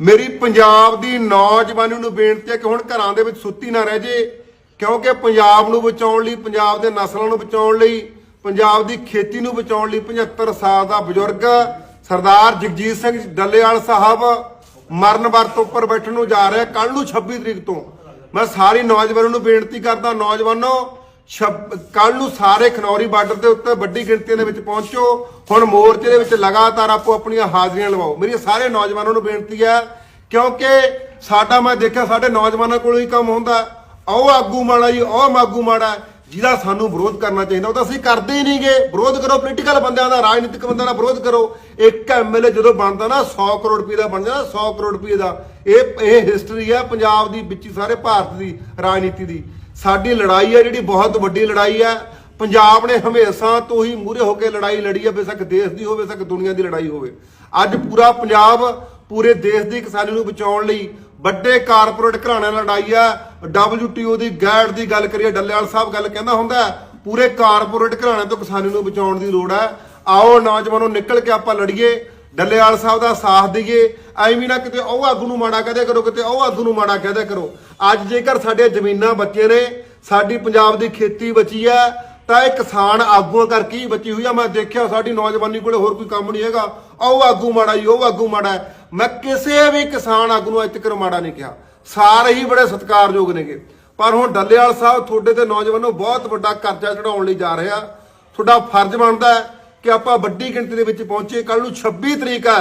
ਮੇਰੀ ਪੰਜਾਬ ਦੀ ਨੌਜਵਾਨੀ ਨੂੰ ਬੇਨਤੀ ਹੈ ਕਿ ਹੁਣ ਘਰਾਂ ਦੇ ਵਿੱਚ ਸੁੱਤੀ ਨਾ ਰਹਿ ਜੇ, ਕਿਉਂਕਿ ਪੰਜਾਬ ਨੂੰ ਬਚਾਉਣ ਲਈ, ਪੰਜਾਬ ਦੇ ਨਸਲਾਂ ਨੂੰ ਬਚਾਉਣ ਲਈ, ਪੰਜਾਬ ਦੀ ਖੇਤੀ ਨੂੰ ਬਚਾਉਣ ਲਈ 75 ਸਾਲ ਦਾ ਬਜ਼ੁਰਗ ਸਰਦਾਰ ਜਗਜੀਤ ਸਿੰਘ ਡੱਲੇਵਾਲ ਸਾਹਿਬ ਮਰਨ ਵਰਤ ਉੱਪਰ ਬੈਠਣ ਨੂੰ ਜਾ ਰਿਹਾ ਕੱਲ ਨੂੰ 26 ਤਰੀਕ ਤੋਂ। ਮੈਂ ਸਾਰੀ ਨੌਜਵਾਨਾਂ ਨੂੰ ਬੇਨਤੀ ਕਰਦਾ, ਨੌਜਵਾਨੋ ਕੱਲ ਨੂੰ ਸਾਰੇ ਖਨੌਰੀ ਬਾਰਡਰ ਦੇ ਉੱਤੇ ਵੱਡੀ ਗਿਣਤੀ ਦੇ ਵਿੱਚ ਪਹੁੰਚੋ। ਹੁਣ ਮੋਰਚੇ ਦੇ ਵਿੱਚ ਲਗਾਤਾਰ ਆਪੋ ਆਪਣੀਆਂ ਹਾਜ਼ਰੀਆਂ ਲਵਾਓ। ਮੇਰੀ ਸਾਰੇ ਨੌਜਵਾਨਾਂ ਨੂੰ ਬੇਨਤੀ ਹੈ, ਕਿਉਂਕਿ ਸਾਡਾ ਮੈਂ ਦੇਖਿਆ ਸਾਡੇ ਨੌਜਵਾਨਾਂ ਕੋਲ ਹੀ ਕੰਮ ਹੁੰਦਾ। ਉਹ ਆਗੂ ਮਾੜਾ ਜੀ, ਉਹ ਆਗੂ ਮਾੜਾ, ਜਿਹਦਾ ਸਾਨੂੰ ਵਿਰੋਧ ਕਰਨਾ ਚਾਹੀਦਾ। ਉਹ ਤਾਂ ਅਸੀਂ ਕਰਦੇ ਹੀ ਨਹੀਂਗੇ। ਵਿਰੋਧ ਕਰੋ ਪੋਲੀਟੀਕਲ ਬੰਦਿਆਂ ਦਾ, ਰਾਜਨੀਤਿਕ ਬੰਦਿਆਂ ਦਾ ਵਿਰੋਧ ਕਰੋ। ਇੱਕ ਐਮਐਲਏ ਜਦੋਂ ਬਣਦਾ ਨਾ 100 ਕਰੋੜ ਰੁਪਏ ਦਾ ਬਣ ਜਾਂਦਾ 100 ਕਰੋੜ ਰੁਪਏ ਦਾ। ਇਹ ਇਹ ਹਿਸਟਰੀ ਹੈ ਪੰਜਾਬ ਦੀ, ਵਿੱਚ ਸਾਰੇ ਭਾਰਤ ਦੀ, ਰਾਜਨੀਤੀ ਦੀ। ਸਾਡੀ ਲੜਾਈ ਹੈ ਜਿਹੜੀ ਬਹੁਤ ਵੱਡੀ ਲੜਾਈ ਹੈ। ਪੰਜਾਬ ਨੇ ਹਮੇਸ਼ਾ ਤੋਂ ਹੀ ਮੂਰੇ ਹੋ ਕੇ ਲੜਾਈ ਲੜੀ ਹੈ, ਬੇਸ਼ੱਕ ਦੇਸ਼ ਦੀ ਹੋਵੇ, ਬੇਸ਼ੱਕ ਦੁਨੀਆ ਦੀ ਲੜਾਈ ਹੋਵੇ। ਅੱਜ ਪੂਰਾ ਪੰਜਾਬ ਪੂਰੇ ਦੇਸ਼ ਦੀ ਕਿਸਾਨੀ ਨੂੰ ਬਚਾਉਣ ਲਈ ਵੱਡੇ ਕਾਰਪੋਰੇਟ ਘਰਾਣਿਆਂ ਨਾਲ ਲੜਾਈ ਆ WTO ਦੀ ਗਾਈਡ ਦੀ ਗੱਲ ਕਰੀਏ, ਡੱਲੇਵਾਲ ਸਾਹਿਬ ਗੱਲ ਕਹਿੰਦਾ ਹੁੰਦਾ ਪੂਰੇ ਕਾਰਪੋਰੇਟ ਘਰਾਣਿਆਂ ਤੋਂ ਕਿਸਾਨੀ ਨੂੰ ਬਚਾਉਣ ਦੀ ਲੋੜ ਹੈ। ਆਓ ਨੌਜਵਾਨੋ ਨਿਕਲ ਕੇ ਆਪਾਂ ਲੜੀਏ। ਡੱਲੇਵਾਲ ਸਾਹਿਬ ਦਾ ਸਾਥ ਦਈਏ, ਐਵੇਂ ਨਾ ਕਿਤੇ ਉਹ ਆਗੂ ਨੂੰ ਮਾੜਾ ਕਹਦੇ ਕਰੋ, ਕਿਤੇ ਉਹ ਆਗੂ ਨੂੰ ਮਾੜਾ ਕਹਦੇ ਕਰੋ। ਅੱਜ ਜੇਕਰ ਸਾਡੇ ਜ਼ਮੀਨਾਂ ਬੱਚੇ ਨੇ, ਸਾਡੀ ਪੰਜਾਬ ਦੀ ਖੇਤੀ ਬਚੀ ਹੈ, ਤਾਂ ਇਹ ਕਿਸਾਨ ਆਗੂਆਂ ਕਰਕੇ ਹੀ ਬਚੀ ਹੋਈ ਆ। ਮੈਂ ਦੇਖਿਆ ਸਾਡੀ ਨੌਜਵਾਨੀ ਕੋਲੇ ਹੋਰ ਕੋਈ ਕੰਮ ਨਹੀਂ ਹੈਗਾ। ਉਹ ਆਗੂ ਮਾੜਾ ਜੀ, ਉਹ ਆਗੂ ਮਾੜਾ ਮੈਂ ਕਿਸੇ ਵੀ ਕਿਸਾਨ ਆਗੂ ਨੂੰ ਅੱਜ ਤੱਕ ਮਾੜਾ ਨਹੀਂ ਕਿਹਾ। ਸਾਰੇ ਹੀ ਬੜੇ ਸਤਿਕਾਰਯੋਗ ਨੇਗੇ। ਪਰ ਹੁਣ ਡੱਲੇਵਾਲ ਸਾਹਿਬ ਤੁਹਾਡੇ ਤੇ ਨੌਜਵਾਨੋ ਬਹੁਤ ਵੱਡਾ ਕਰਜ਼ਾ ਚੜਾਉਣ ਲਈ ਜਾ ਰਿਹਾ ਤੁਹਾਡਾ ਫਰਜ਼ ਬਣਦਾ ਹੈ ਕਿ ਆਪਾਂ ਵੱਡੀ ਗਿਣਤੀ ਦੇ ਵਿੱਚ ਪਹੁੰਚੇ। ਕੱਲ ਨੂੰ 26 ਤਰੀਕ ਹੈ।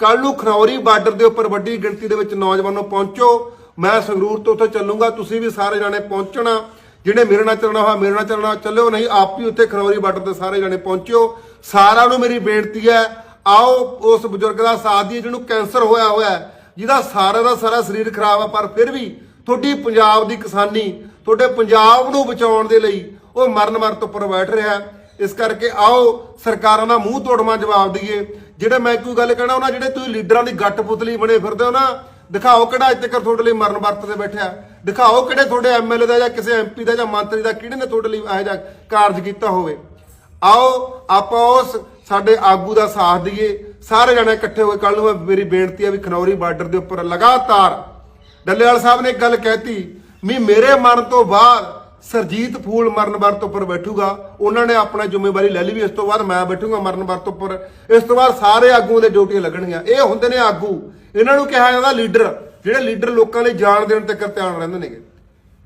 ਕੱਲ ਨੂੰ ਖਨੌਰੀ ਬਾਰਡਰ ਦੇ ਉੱਪਰ ਵੱਡੀ ਗਿਣਤੀ ਦੇ ਵਿੱਚ ਨੌਜਵਾਨੋ ਪਹੁੰਚੋ। ਮੈਂ ਸੰਗਰੂਰ ਤੋਂ ਉੱਥੇ ਚੱਲੂੰਗਾ। ਤੁਸੀਂ ਵੀ ਸਾਰੇ ਜਾਣੇ ਪਹੁੰਚਣਾ। ਜਿਹੜੇ ਮੇਰੇ ਨਾਲ ਚੱਲਣਾ ਹੋਇਆ, ਮੇਰੇ ਨਾਲ ਚੱਲਣਾ ਚੱਲਿਓ। ਨਹੀਂ, ਆਪ ਵੀ ਉੱਥੇ ਖਨੌਰੀ ਬਾਰਡਰ ਤੇ ਸਾਰੇ ਜਾਣੇ ਪਹੁੰਚਿਓ। ਸਾਰਿਆਂ ਨੂੰ ਮੇਰੀ ਬੇਨਤੀ ਹੈ, ਆਓ ਉਸ ਬਜ਼ੁਰਗ ਦਾ ਸਾਥ ਦੀ ਜਿਹਨੂੰ ਕੈਂਸਰ ਹੋਇਆ ਹੋਇਆ ਜਿਹਦਾ ਸਾਰਾ ਦਾ ਸਾਰਾ ਸਰੀਰ ਖਰਾਬ ਆ, ਪਰ ਫਿਰ ਵੀ ਤੁਹਾਡੀ ਪੰਜਾਬ ਦੀ ਕਿਸਾਨੀ, ਤੁਹਾਡੇ ਪੰਜਾਬ ਨੂੰ ਬਚਾਉਣ ਦੇ ਲਈ ਉਹ ਮਰਨ ਮਰ ਤੋਂ ਉੱਪਰ ਬੈਠ ਰਿਹਾ ਇਸ ਕਰਕੇ ਆਓ, ਸਰਕਾਰਾਂ ਦਾ ਮੂੰਹ ਤੋੜਵਾ ਜਵਾਬ ਦਈਏ। ਜਿਹੜੇ ਮੈਂ ਕੋਈ ਗੱਲ ਕਹਿਣਾ, ਉਹਨਾਂ ਜਿਹੜੇ ਤੁਸੀਂ ਲੀਡਰਾਂ ਦੀ ਗੱਟ ਪੁਤਲੀ ਬਣੇ ਫਿਰਦੇ ਹੋ ਨਾ, ਦਿਖਾਓ ਕਿਹੜਾ ਅੱਜ ਤੱਕ ਤੁਹਾਡੇ ਲਈ ਮਰਨ ਵਰਤ ਤੇ ਬੈਠਿਆ। ਦਿਖਾਓ ਕਿਹੜੇ ਤੁਹਾਡੇ ਐਮਐਲਏ ਦਾ ਜਾਂ ਕਿਸੇ ਐਮਪੀ ਦਾ ਜਾਂ ਮੰਤਰੀ ਦਾ ਕਿਹੜੇ ਨੇ ਤੁਹਾਡੇ ਲਈ ਇਹੋ ਜਿਹਾ ਕਾਰਜ ਕੀਤਾ ਹੋਵੇ। ਆਓ, ਆਪਾਂ ਉਸ ਸਾਡੇ ਆਗੂ ਦਾ ਸਾਥ ਦਈਏ। ਸਾਰੇ ਜਣੇ ਇਕੱਠੇ ਹੋਏ ਕੱਲ ਨੂੰ ਮੈਂ- ਮੇਰੀ ਬੇਨਤੀ ਹੈ ਵੀ ਖਨੌਰੀ ਬਾਰਡਰ ਦੇ ਉੱਪਰ ਲਗਾਤਾਰ, ਡੱਲੇਵਾਲ ਸਾਹਿਬ ਨੇ ਇੱਕ ਗੱਲ ਕਹਿਤੀ ਵੀ ਮੇਰੇ ਮਰਨ ਤੋਂ ਬਾਅਦ ਸਰਜੀਤ ਫੂਲ ਮਰਨ ਵਰਤ ਉੱਪਰ ਬੈਠੂਗਾ। ਉਹਨਾਂ ਨੇ ਆਪਣਾ ਜ਼ਿੰਮੇਵਾਰੀ ਲੈ ਲਈ ਵੀ ਇਸ ਤੋਂ ਬਾਅਦ ਮੈਂ ਬੈਠੂਗਾ ਮਰਨ ਵਰਤ ਉੱਪਰ। ਇਸ ਤੋਂ ਬਾਅਦ ਸਾਰੇ ਆਗੂਆਂ ਦੇ ਡਿਊਟੀਆਂ ਲੱਗਣਗੀਆਂ। ਇਹ ਹੁੰਦੇ ਨੇ ਆਗੂ। ਇਹਨਾਂ ਨੂੰ ਕਿਹਾ ਜਾਂਦਾ ਲੀਡਰ। ਜਿਹੜੇ ਲੀਡਰ ਲੋਕਾਂ ਲਈ ਜਾਣ ਦੇਣ ਤੱਕ ਧਿਆਨ ਰਹਿੰਦੇ ਨੇਗੇ।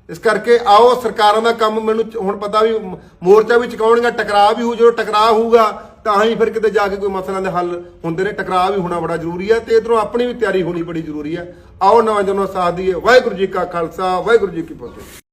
ਇਸ ਕਰਕੇ ਆਓ, ਸਰਕਾਰਾਂ ਦਾ ਕੰਮ ਮੈਨੂੰ ਹੁਣ ਪਤਾ ਵੀ ਮੋਰਚਾ ਵੀ ਚੁਕਾਉਣੀਆਂ ਟਕਰਾਅ ਵੀ ਹੋ ਜਦੋਂ ਟਕਰਾਅ ਹੋਊਗਾ, ਤਾਂ ਹੀ ਫਿਰ ਕਿਤੇ ਜਾ ਕੇ ਕੋਈ ਮਸਲਿਆਂ ਦੇ ਹੱਲ ਹੁੰਦੇ ਨੇ। ਟਕਰਾਅ ਵੀ ਹੋਣਾ ਬੜਾ ਜ਼ਰੂਰੀ ਹੈ ਤੇ ਇਧਰੋਂ ਆਪਣੀ ਵੀ ਤਿਆਰੀ ਹੋਣੀ ਬੜੀ ਜ਼ਰੂਰੀ ਹੈ। ਆਓ ਨੌਜਵਾਨੋ ਸਾਥ ਦੀਏ। ਵਾਹਿਗੁਰੂ ਜੀ ਕਾ ਖਾਲਸਾ, ਵਾਹਿਗੁਰੂ ਜੀ ਕੀ ਫਤਿਹ।